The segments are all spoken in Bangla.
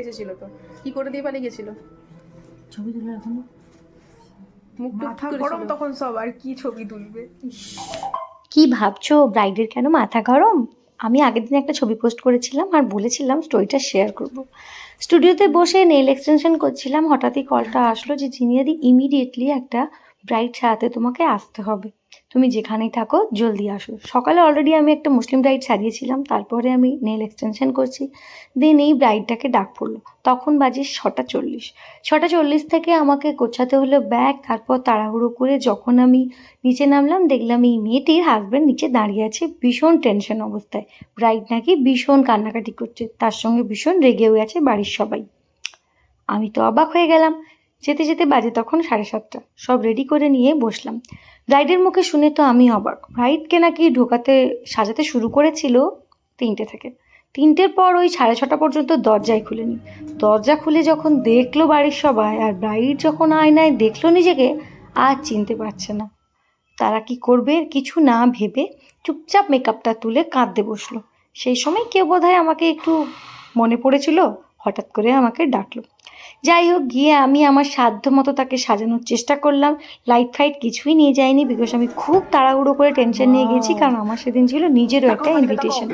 এসেছিল তো। কি করে দিয়ে পালিয়ে গেছিল? ছবি তুলে এখনও মুখ মাথা গরম তখন সব আর কি ছবি তুলবে? কি ভাবছ ব্রাইডের কেন মাথা গরম? আমি আগের দিন একটা ছবি পোস্ট করেছিলাম আর বলেছিলাম স্টোরিটা শেয়ার করব। স্টুডিওতে বসে নেল এক্সটেনশন করছিলাম হঠাৎই কলটা আসলো যে জিনিয়াদি ইমিডিয়েটলি একটা ব্রাইড সাজাতে তোমাকে আসতে হবে। তুমি যেখানেই থাকো, জলদি আসো। সকালে অলরেডি আমি একটা মুসলিম ব্রাইড সাজিয়েছিলাম, তারপরে আমি নেল এক্সটেনশন করছি। দেন এই ব্রাইডটাকে ডাক পড়ল। তখন বাজে ছটা চল্লিশ। ছটা চল্লিশ থেকে আমাকে গোছাতে হলো ব্যাগ তারপর তাড়াহুড়ো করে যখন আমি নিচে নামলাম, দেখলাম এই মেয়েটির হাজব্যান্ড নিচে দাঁড়িয়ে আছে ভীষণ টেনশন অবস্থায়। ব্রাইড নাকি ভীষণ কান্নাকাটি করছে, তার সঙ্গে ভীষণ রেগেও আছে বাড়ির সবাই। আমি তো অবাক হয়ে গেলাম যেতে যেতে বাজে তখন সাড়ে সাতটা। সব রেডি করে নিয়ে বসলাম। ব্রাইডের মুখে শুনে তো আমি অবাক। ব্রাইডকে নাকি ঢোকাতে, সাজাতে শুরু করেছিল তিনটে থেকে। তিনটের পর ওই সাড়ে ছটা পর্যন্ত দরজাই খুলেনি। দরজা খুলে যখন দেখল বাড়ির সবাই আর ব্রাইড যখন আয়নায় দেখল নিজেকে, আর চিনতে পারছে না। তারা কি করবে কিছু না ভেবে চুপচাপ মেকআপটা তুলে কাঁদতে বসল। সেই সময় কেউ বোধহয় আমাকে একটু মনে পড়েছিল, হঠাৎ করে আমাকে ডাকলো। যাই হোক গিয়ে আমি আমার সাধ্য মতো তাকে সাজানোর চেষ্টা করলাম। লাইট ফাইট কিছুই নিয়ে যাইনি বিকজ আমি খুব তাড়াহুড়ো করে টেনশন নিয়ে গেছি কারণ আমার সেদিন ছিল নিজেরও একটা ইনভিটেশন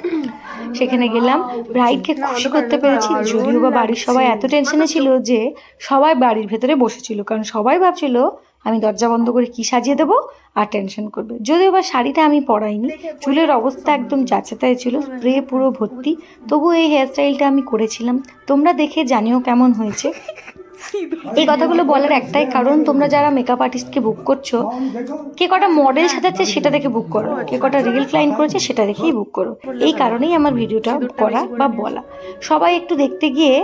সেখানে গেলাম ব্রাইডকে খুশি করতে পেরেছি যদিও বা বাড়ির সবাই এত টেনশনে ছিল যে সবাই বাড়ির ভেতরে বসেছিল কারণ সবাই ভাবছিল আমি দরজা বন্ধ করে কি সাজিয়ে দেবো? আর টেনশন করবে। যদিও বা শাড়িটা আমি পরাইনি চুলের অবস্থা একদম যাচাতাই ছিল স্প্রে পুরো ভর্তি। তবু এই হেয়ারস্টাইলটা আমি করেছিলাম। তোমরা দেখে জানিও কেমন হয়েছে। এই কথাগুলো বলার একটাই কারণ তোমরা যারা মেকআপ আর্টিস্টকে বুক করছ কে কটা মডেল সাজাচ্ছে সেটা দেখে বুক করো। কে কটা রিল ক্লাইন করেছে সেটা দেখেই বুক করো। এই কারণেই আমার ভিডিওটা করা বা বলা। সবাই একটু দেখতে গিয়ে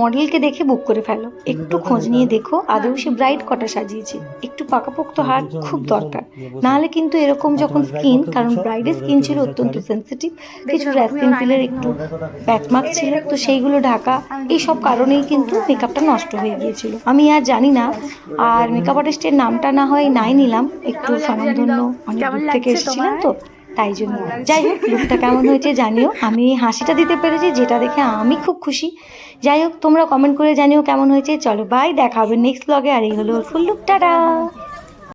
মডেলকে দেখে বুক করে ফেলো। একটু খোঁজ নিয়ে দেখো আদৌ সে ব্রাইট কটা সাজিয়েছে। একটু পাকাপোক্ত হাত খুব দরকার। নাহলে কিন্তু এরকম যখন স্কিন কারণ ব্রাইডের স্কিন ছিল অত্যন্ত সেন্সিটিভ কিছু র্যাসিন পিলের একটু ব্যাকমার্ক ছিল তো সেইগুলো ঢাকা এই সব কারণেই কিন্তু মেকআপটা নষ্ট হয়ে গিয়েছিল। আমি আর জানি না আর মেকআপ আর্টিস্টের নামটা না হয় নাই নিলাম একটু স্বনামধন্য অনেক দূর থেকে এসেছিলাম তো। তাই জন্য। যাই হোক, লুকটা কেমন হয়েছে জানিও। আমি হাসিটা দিতে পেরেছি, যেটা দেখে আমি খুব খুশি। যাই হোক, তোমরা কমেন্ট করে জানিও কেমন হয়েছে। চলো বাই দেখা হবে নেক্সট ব্লগে আর এই হলো ফুল লুক টাটা!